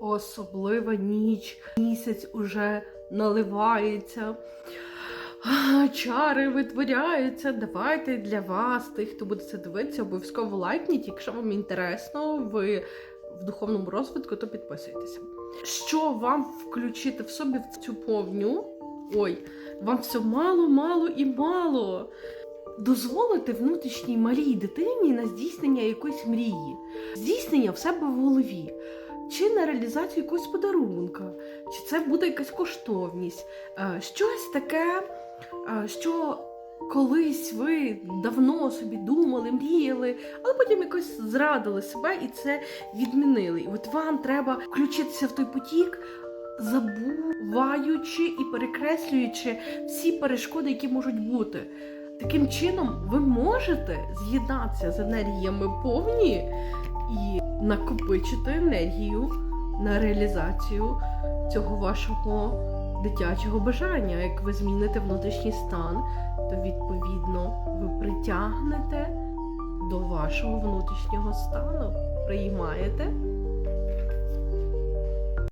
Особлива ніч, місяць уже наливається. Чари витворяються. Давайте для вас, тих, хто буде це дивитися, обов'язково лайкніть. Якщо вам інтересно, ви в духовному розвитку, то підписуйтеся. Що вам включити в собі в цю повню? Ой, вам все мало, мало і мало. Дозволити внутрішній малій дитині на здійснення якоїсь мрії, здійснення в себе в голові, чи на реалізацію якогось подарунка, чи це буде якась коштовність, е, щось таке, е, що колись ви давно собі думали, мріяли, але потім якось зрадили себе і це відмінили. І от вам треба включитися в той потік, забуваючи і перекреслюючи всі перешкоди, які можуть бути. Таким чином, ви можете з'єднатися з енергіями повні і накопичити енергію на реалізацію цього вашого дитячого бажання. Як ви зміните внутрішній стан, то відповідно ви притягнете до вашого внутрішнього стану. Приймаєте